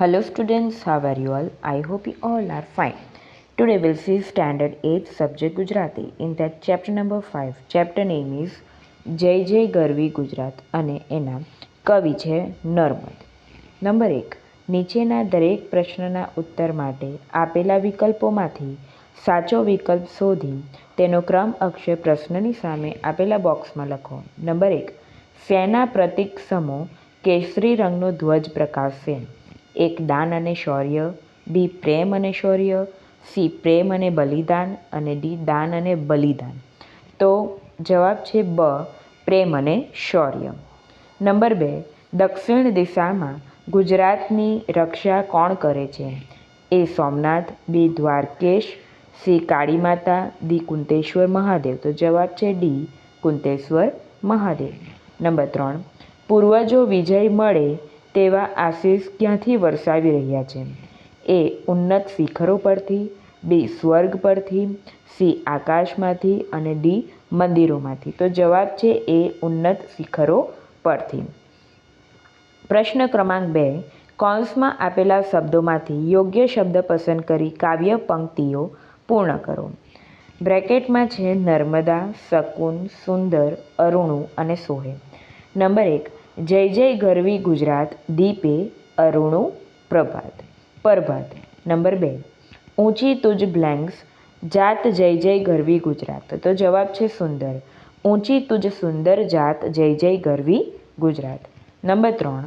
Hello students, how are you all? I hope you all are fine. Today we'll see standard 8 subject Gujarati. In that chapter number 5, chapter name is જય જય ગરવી ગુજરાત અને એના કવિ છે Narmad number એક નીચેના દરેક પ્રશ્નના ઉત્તર માટે આપેલા વિકલ્પોમાંથી સાચો વિકલ્પ શોધી તેનો ક્રમ અક્ષર પ્રશ્નની સામે આપેલા બોક્સમાં લખો નંબર એક સેના પ્રતીક સમો કેસરી રંગનો ધ્વજ પ્રકાશશે એક દાન અને શૌર્ય, બી પ્રેમ અને શૌર્ય, સી પ્રેમ અને બલિદાન અને ડી દાન અને બલિદાન. તો જવાબ છે બ, પ્રેમ અને શૌર્ય. નંબર બે, દક્ષિણ દિશામાં ગુજરાતની રક્ષા કોણ કરે છે? A Somnath, B Dwarkesh, C Kali Mata દી કુંતેશ્વર મહાદેવ. તો જવાબ છે ડી, કુંતેશ્વર મહાદેવ. નંબર ત્રણ, પૂર્વજો વિજય મળે તેવા આશીષ ક્યાંથી વરસાવી રહ્યા છે? એ ઉન્નત શિખરો પરથી, બી સ્વર્ગ પરથી, સી આકાશમાંથી અને ડી મંદિરોમાંથી. તો જવાબ છે એ ઉન્નત શિખરો પરથી. પ્રશ્ન ક્રમાંક બે. કૌંસમાં આપેલા શબ્દોમાંથી યોગ્ય શબ્દ પસંદ કરી કાવ્ય પંક્તિઓ પૂર્ણ કરો. બ્રેકેટમાં છે નર્મદા, શકુન, સુંદર, અરુણું અને સોહે. નંબર એક. જય જય ગરવી ગુજરાત, દીપે, અરુણું, પ્રભાત પ્રભાત. નંબર બે. ઊંચી તુજ બ્લેન્ક્સ, જાત જય જય ગરવી ગુજરાત. તો જવાબ છે સુંદર. ઊંચી તુજ સુંદર જાત જય જય ગરવી ગુજરાત. નંબર ત્રણ.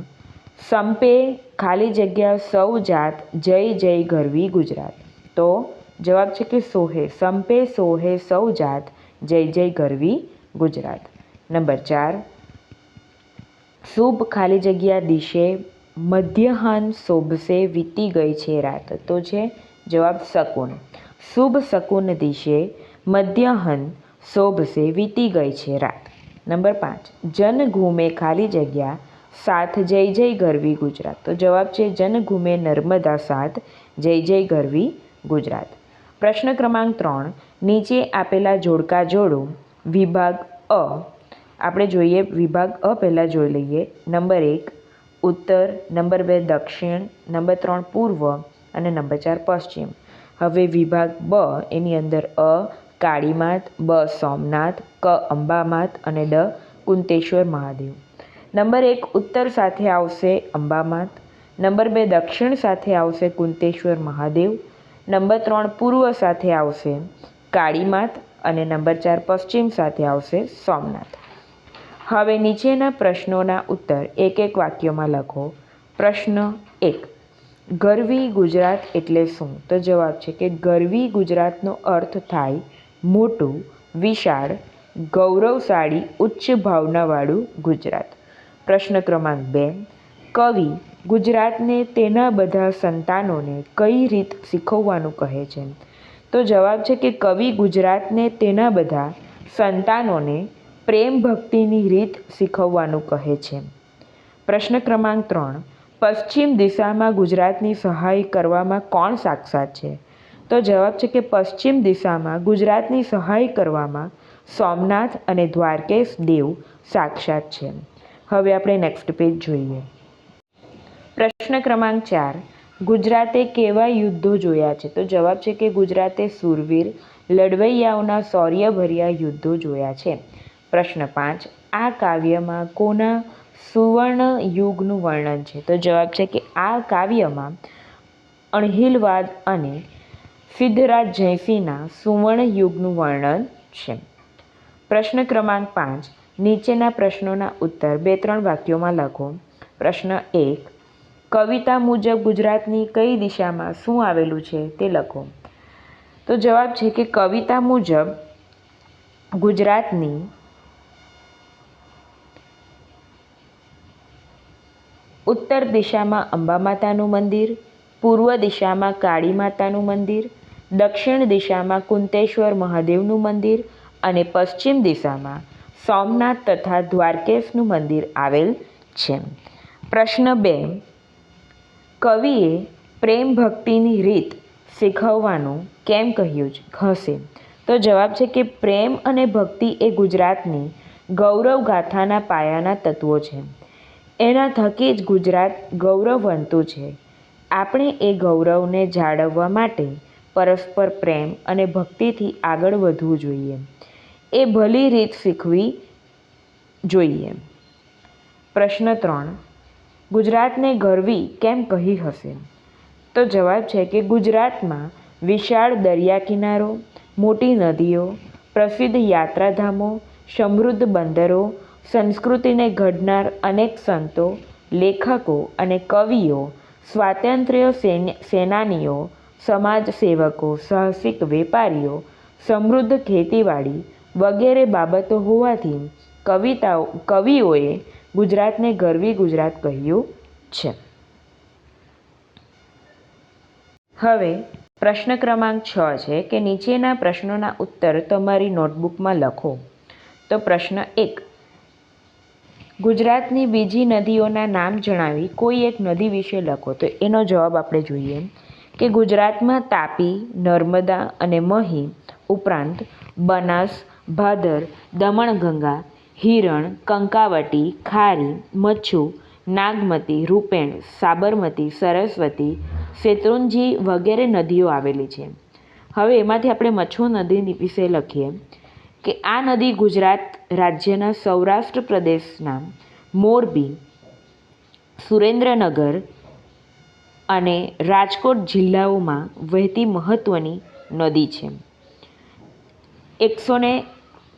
સંપે ખાલી જગ્યા સૌ જાત જય જય ગરવી ગુજરાત. તો જવાબ છે કે સોહે. સંપે સોહે સૌ જાત જય જય ગરવી ગુજરાત. નંબર ચાર. શુભ ખાલી જગ્યા દિશે, મધ્યાહન શોભશે, વીતી ગઈ છે રાત. તો છે જવાબ શકુન. શુભ શકુન દિશે, મધ્યહન શોભશે, વીતી ગઈ છે રાત. નંબર પાંચ. જન ઘૂમે ખાલી જગ્યા, સાથ જય જય ગરવી ગુજરાત. તો જવાબ છે જન ઘૂમે નર્મદા સાથ, જય જય ગરવી ગુજરાત. પ્રશ્ન ક્રમાંક ત્રણ. નીચે આપેલા જોડકા જોડો, વિભાગ અ આપણે જોઈએ વિભાગ અ પહેલાં જોઈ લઈએ. નંબર એક, ઉત્તર, નંબર બે દક્ષિણ, નંબર ત્રણ પૂર્વ અને નંબર ચાર પશ્ચિમ. હવે વિભાગ બ એની અંદર અ કાળીમાત બ સોમનાથ, ક અંબામાત અને ડ કુંતેશ્વર મહાદેવ. નંબર એક, ઉત્તર સાથે આવશે અંબામાત નંબર બે દક્ષિણ સાથે આવશે કુંતેશ્વર મહાદેવ. નંબર ત્રણ પૂર્વ સાથે આવશે કાળીમાત અને નંબર ચાર પશ્ચિમ સાથે આવશે સોમનાથ. હવે નીચેના પ્રશ્નોના ઉત્તર એક એક વાક્યમાં લખો. પ્રશ્ન એક, ગરવી ગુજરાત એટલે શું? તો જવાબ છે કે ગરવી ગુજરાતનો અર્થ થાય મોટું, વિશાળ, ગૌરવશાળી, ઉચ્ચ ભાવનાવાળું ગુજરાત. પ્રશ્ન ક્રમાંક બે, કવિ ગુજરાતને તેના બધા સંતાનોને કઈ રીત શીખવવાનું કહે છે? તો જવાબ છે કે કવિ ગુજરાતને તેના બધા સંતાનોને પ્રેમ ભક્તિની રીત શીખવવાનું કહે છે. પ્રશ્ન ક્રમાંક ત્રણ. પશ્ચિમ દિશામાં ગુજરાતની સહાય કરવામાં કોણ સાક્ષાત છે? તો જવાબ છે કે પશ્ચિમ દિશામાં ગુજરાતની સહાય કરવામાં સોમનાથ અને દ્વારકેશ દેવ સાક્ષાત છે. હવે આપણે નેક્સ્ટ પેજ જોઈએ. પ્રશ્ન ક્રમાંક ચાર. ગુજરાતે કેવા યુદ્ધો જોયા છે? તો જવાબ છે કે ગુજરાતે સુરવીર લડવૈયાઓના શૌર્યભર્યા યુદ્ધો જોયા છે. પ્રશ્ન પાંચ, આ કાવ્યમાં કોના સુવર્ણ યુગનું વર્ણન છે? તો જવાબ છે કે આ કાવ્યમાં અણહિલવાદ અને સિદ્ધરાજ જયસિંહના સુવર્ણ યુગનું વર્ણન છે. પ્રશ્ન ક્રમાંક પાંચ, નીચેના પ્રશ્નોના ઉત્તર બે ત્રણ વાક્યોમાં લખો. પ્રશ્ન એક, કવિતા મુજબ ગુજરાતની કઈ દિશામાં શું આવેલું છે તે લખો. તો જવાબ છે કે કવિતા મુજબ ગુજરાતની ઉત્તર દિશામાં અંબા માતાનું મંદિર, પૂર્વ દિશામાં કાળી માતાનું મંદિર, દક્ષિણ દિશામાં કુંતેશ્વર મહાદેવનું મંદિર અને પશ્ચિમ દિશામાં સોમનાથ તથા દ્વારકેશનું મંદિર આવેલ છે. પ્રશ્ન બે, કવિએ પ્રેમ ભક્તિની રીત શીખવવાનું કેમ કહ્યું છે હશે? તો જવાબ છે કે પ્રેમ અને ભક્તિ એ ગુજરાતની ગૌરવ ગાથાના પાયાના તત્વો છે. એના થકી જ ગુજરાત ગૌરવવંતું છે. આપણે એ ગૌરવને જાળવવા માટે પરસ્પર પ્રેમ અને ભક્તિથી આગળ વધવું જોઈએ. એ ભલી રીત શીખવી જોઈએ. પ્રશ્ન ત્રણ. ગુજરાતને ગરવી કેમ કહી હશે? તો જવાબ છે કે ગુજરાતમાં વિશાળ દરિયા કિનારો મોટી નદીઓ, પ્રસિદ્ધ યાત્રાધામો, સમૃદ્ધ બંદરો સંસ્કૃતિને ઘડનાર અનેક સંતો, લેખકો અને કવિઓ, સ્વાતંત્ર્ય સેનાનીઓ સમાજ સેવકો સાહસિક વેપારીઓ, સમૃદ્ધ ખેતીવાડી વગેરે બાબતો હોવાથી કવિતાઓ, કવિઓએ ગુજરાતને ગરવી ગુજરાત કહ્યું છે. હવે પ્રશ્ન ક્રમાંક છ છે કે નીચેના પ્રશ્નોના ઉત્તર તમારી નોટબુકમાં લખો. તો પ્રશ્ન એક ગુજરાતની બીજી નદીઓના નામ જણાવી કોઈ એક નદી વિશે લખો. તો એનો જવાબ આપણે જોઈએ કે ગુજરાતમાં તાપી, નર્મદા અને મહી ઉપરાંત બનાસ, ભાદર, દમણગંગા, હિરણ, કંકાવટી, ખારી, મચ્છુ, નાગમતી, રૂપેણ, સાબરમતી, સરસ્વતી, શેત્રુંજી વગેરે નદીઓ આવેલી છે. હવે એમાંથી આપણે મચ્છુ નદી વિશે લખીએ. કે આ નદી ગુજરાત રાજ્યના સૌરાષ્ટ્ર પ્રદેશના મોરબી, સુરેન્દ્રનગર અને રાજકોટ જિલ્લાઓમાં વહેતી મહત્ત્વની નદી છે. એકસો ને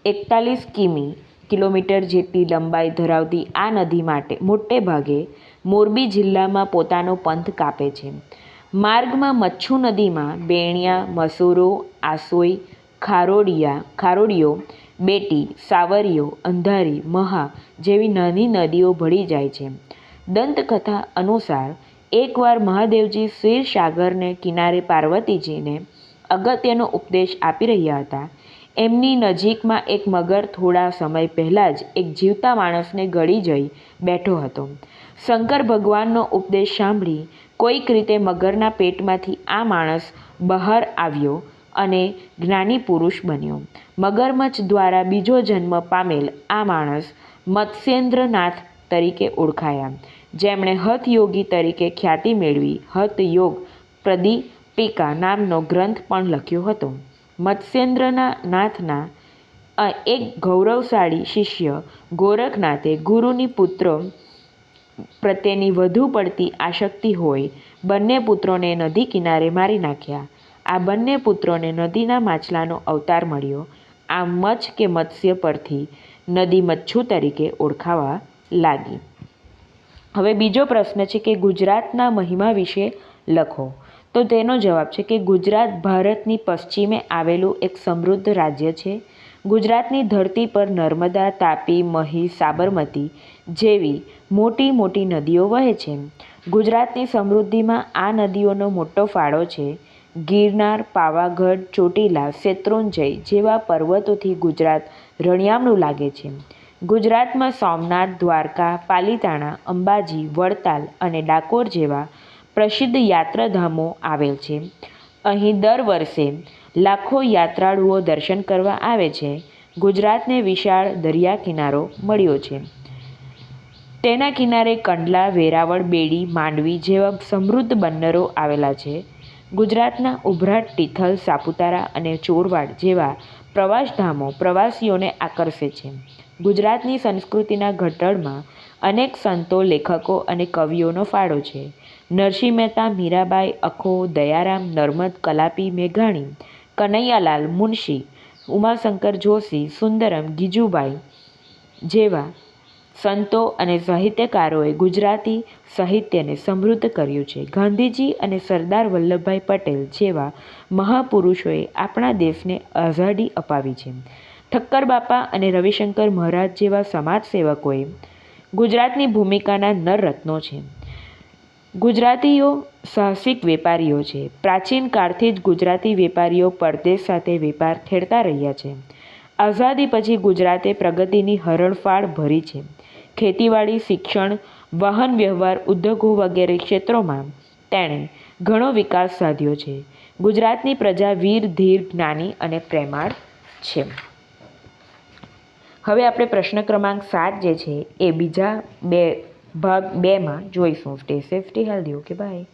એકતાલીસ કિમી કિલોમીટર જેટલી લંબાઈ ધરાવતી આ નદી માટે મોટે ભાગે મોરબી જિલ્લામાં પોતાનો પંથ કાપે છે. માર્ગમાં મચ્છુ નદીમાં બેણિયા, મસૂરો, આસોઈ ખારોડિયા ખારોડિયો બેટી સાવરિયો અંધારી, મહા જેવી નાની નદીઓ ભળી જાય છે. દંતકથા અનુસાર, એકવાર મહાદેવજી ક્ષીરસાગરને કિનારે પાર્વતીજીને અગત્યનો ઉપદેશ આપી રહ્યા હતા. એમની નજીકમાં એક મગર થોડા સમય પહેલાં જ એક જીવતા માણસને ગળી જઈ બેઠો હતો. શંકર ભગવાનનો ઉપદેશ સાંભળી કોઈક રીતે મગરના પેટમાંથી આ માણસ બહાર આવ્યો અને જ્ઞાની પુરુષ બન્યો. મગરમચ્છ દ્વારા બીજો જન્મ પામેલ આ માણસ મત્સ્યેન્દ્રનાથ તરીકે ઓળખાયા. જેમણે હઠયોગી તરીકે ખ્યાતિ મેળવી. હતયોગ પ્રદીપિકા નામનો ગ્રંથ પણ લખ્યો હતો. મત્સ્યેન્દ્રના નાથના એક ગૌરવશાળી શિષ્ય ગોરખનાથે ગુરુની પુત્ર પ્રત્યેની વધુ પડતી આસક્તિ હોય, બંને પુત્રોને નદી કિનારે મારી નાખ્યા. આ બંને પુત્રોને નદીના માછલાનો અવતાર મળ્યો. આ મચ્છ કે મત્સ્ય પરથી નદી મચ્છુ તરીકે ઓળખાવા લાગી. હવે બીજો પ્રશ્ન છે કે ગુજરાતના મહિમા વિશે લખો. તો તેનો જવાબ છે કે ગુજરાત ભારતની પશ્ચિમે આવેલું એક સમૃદ્ધ રાજ્ય છે. ગુજરાતની ધરતી પર નર્મદા, તાપી, મહી, સાબરમતી જેવી મોટી મોટી નદીઓ વહે છે. ગુજરાતની સમૃદ્ધિમાં આ નદીઓનો મોટો ફાળો છે. ગિરનાર, પાવાગઢ, ચોટીલા, શેત્રુંજય જેવા પર્વતોથી ગુજરાત રણિયામણું લાગે છે. ગુજરાતમાં સોમનાથ, દ્વારકા, પાલીતાણા, અંબાજી, વડતાલ અને ડાકોર જેવા પ્રસિદ્ધ યાત્રાધામો આવેલ છે. અહીં દર વર્ષે લાખો યાત્રાળુઓ દર્શન કરવા આવે છે. ગુજરાતને વિશાળ દરિયા કિનારો મળ્યો છે. તેના કિનારે કંડલા, વેરાવળ, બેડી, માંડવી જેવા સમૃદ્ધ બંદરો આવેલા છે. ગુજરાતના ઉભરાટ, તિથલ, સાપુતારા અને ચોરવાડ જેવા પ્રવાસધામો પ્રવાસીઓને આકર્ષે છે. ગુજરાતની સંસ્કૃતિના ઘટડમાં અનેક સંતો, લેખકો અને કવિઓનો ફાળો છે. નરસિંહ મહેતા, મીરાબાઈ, અખો, દયારામ, નર્મદ, કલાપી, મેઘાણી, કનૈયાલાલ, મુનશી, ઉમાશંકર જોશી, સુંદરમ, ગીજુબાઈ જેવા સંતો અને સાહિત્યકારોએ ગુજરાતી સાહિત્યને સમૃદ્ધ કર્યું છે. ગાંધીજી અને સરદાર વલ્લભભાઈ પટેલ જેવા મહાપુરુષોએ આપણા દેશને આઝાદી અપાવી છે. ઠક્કર બાપા અને રવિશંકર મહારાજ જેવા સમાજસેવકોએ ગુજરાતની ભૂમિકાના નરરત્નો છે. ગુજરાતીઓ સાહસિક વેપારીઓ છે. પ્રાચીન કાળથી જ ગુજરાતી વેપારીઓ પરદેશ સાથે વેપાર ખેડતા રહ્યા છે. આઝાદી પછી ગુજરાતે પ્રગતિની હરણફાળ ભરી છે. ખેતીવાડી, શિક્ષણ, વાહન વ્યવહાર, ઉદ્યોગો વગેરે ક્ષેત્રોમાં તેણે ઘણો વિકાસ સાધ્યો છે. ગુજરાતની પ્રજા વીર, ધીર, જ્ઞાની અને પ્રેમાળ છે. હવે આપણે પ્રશ્ન ક્રમાંક સાત જે છે એ બીજા બે ભાગ બેમાં જોઈશું. Stay safe stay healthy okay bye